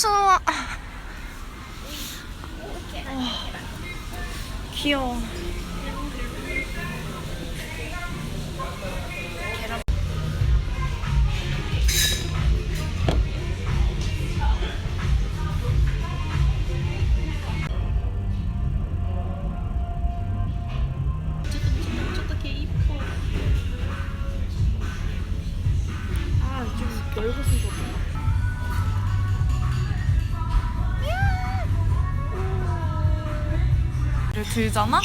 そのまま。 들잖아?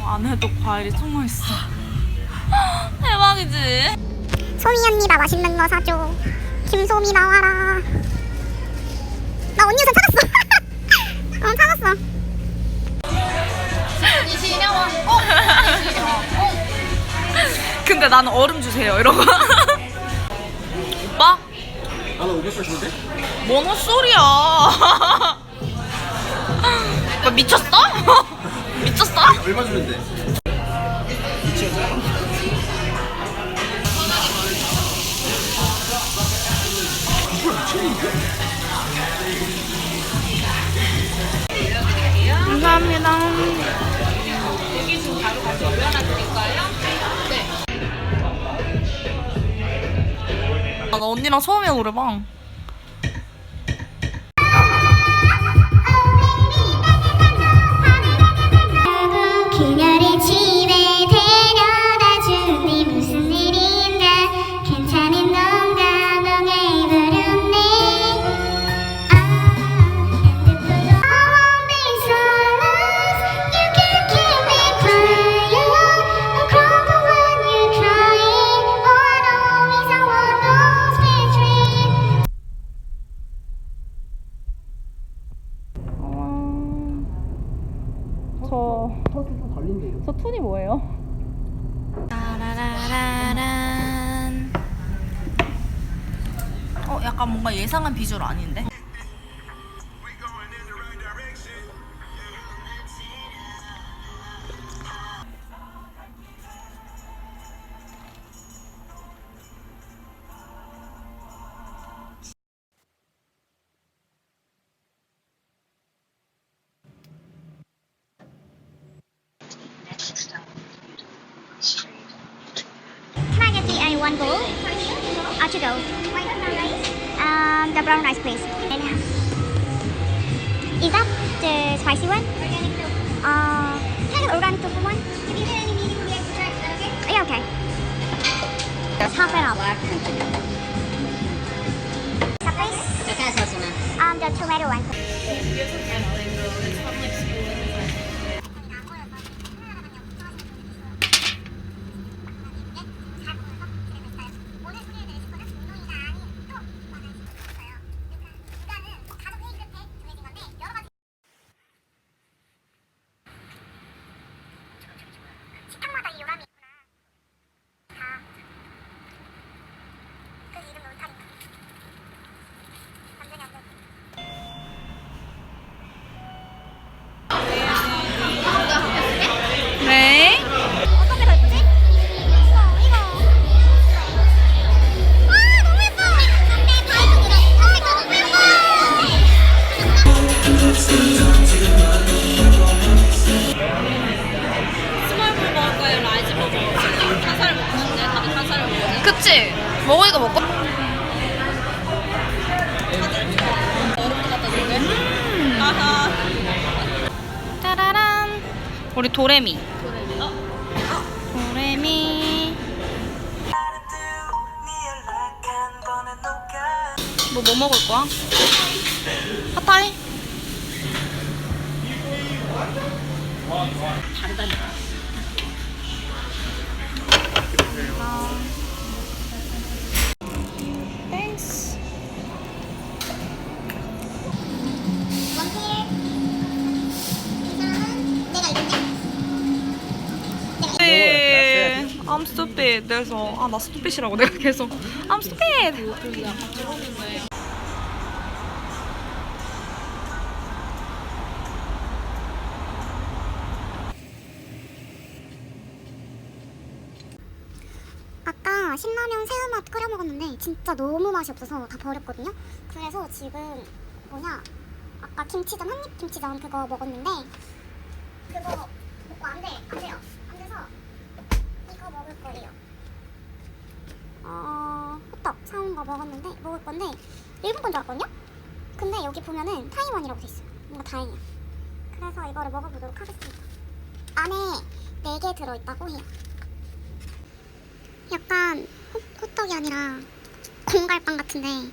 어, 안에도 과일이 숨어 있어. 대박이지? 소미 언니가 맛있는 거 사줘. 김소미 나와라. 나 언니 우산 찾았어. 어 찾았어. 근데 나는 얼음 주세요 이러고. 오빠? 나는 500살 주는데? 뭔 헛소리야. 오빠 미쳤어? 미쳤어? 얼마 주는데? 감사합니다. 아, 나 언니랑 처음이야 노래방. 저, 달린대요. 저 툰이 뭐예요? 따라라라란. 어, 약간 뭔가 예상한 비주얼 아닌데? one bowl. Achidol. White go? Ah, rice? Um, the brown rice, please. And is that the spicy one? Organic tofu. Uh, kind organic tofu one. If you get any meat, we'll. Okay? Oh, yeah, okay. Let's half it up. That? Um, the tomato one. 우리 도레미. 어? 도레미. 너뭐 먹을 거야? 핫타이? 다르다니까. I'm stupid. 그래서 아 나 stupid이라고 내가 계속 I'm stupid. 아까 신라면 새우맛 끓여 먹었는데 진짜 너무 맛이 없어서 다 버렸거든요. 그래서 지금 뭐냐 아까 김치전 한입 김치전 그거 먹었는데 그거 먹고 안 돼, 안 돼요. 안 돼서 이거 먹을 거예요. 어, 호떡 사온 거 먹었는데 먹을 건데 일본 건 줄 알았거든요. 근데 여기 보면은 타이완이라고 돼 있어요. 뭔가 다행이야. 그래서 이거를 먹어보도록 하겠습니다. 안에 4개 들어있다고 해요. 약간 호, 호떡이 아니라 공갈빵 같은데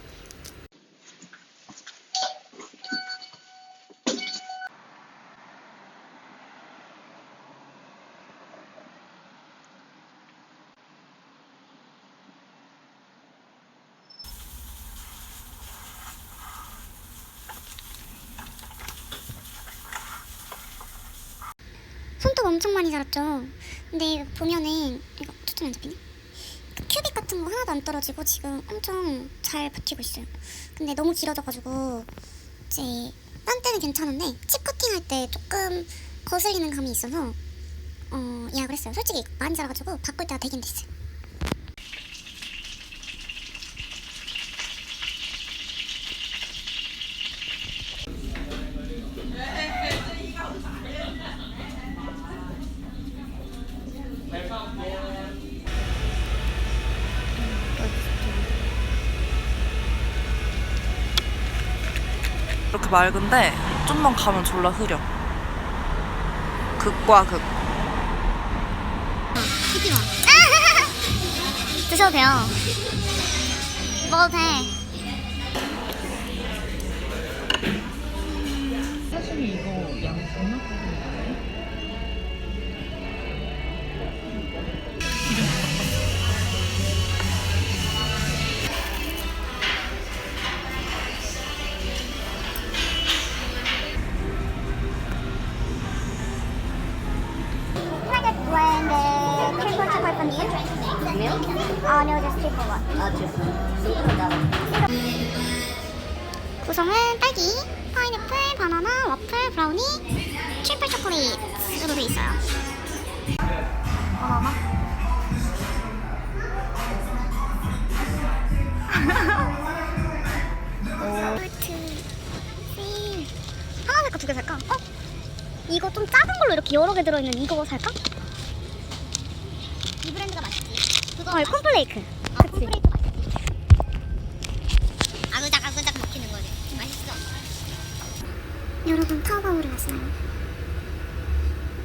엄청 많이 자랐죠. 근데 보면은 이거 초점 안 잡히네. 그 큐빅 같은 거 하나도 안 떨어지고 지금 엄청 잘 버티고 있어요. 근데 너무 길어져가지고 이제 딴 때는 괜찮은데 칩 커팅 할 때 조금 거슬리는 감이 있어서 어 예약을 했어요. 솔직히 많이 자라가지고 바꿀 때가 되긴 됐어요. 이렇게 맑은데 좀만 가면 졸라 흐려. 극과 극. 피디마. 드셔도 돼요. 먹어도 돼. Can 구성은 딸기, 파인애플, 바나나, 와플, 브라우니, 트리플 초콜릿으로 돼 있어요. 씨. 하나 살까 두 개 살까? 어? 이거 좀 작은 걸로 이렇게 여러 개 들어있는 이거 살까? 이 브랜드가 맛있지. 그거 어, 콤플레이크. 아, 콤플레이크 여러분 타오바오를 아시나요?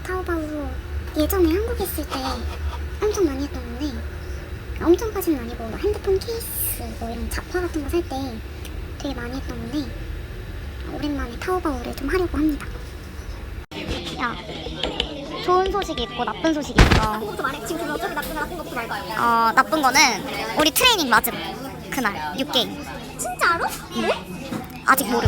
타오바오 예전에 한국에 있을 때 엄청 많이 했던 건데 엄청까지는 아니고 막 핸드폰 케이스 뭐 이런 잡화 같은 거 살 때 되게 많이 했던 건데 오랜만에 타오바오를 좀 하려고 합니다. 야, 좋은 소식이 있고 나쁜 소식이 있어. 나쁜 것도 말해. 지금 어차피 나쁜 나쁜 것도 말봐요. 어, 나쁜 거는 우리 트레이닝 맞음. 그날 6게임. 진짜로? 왜? 아직. 응?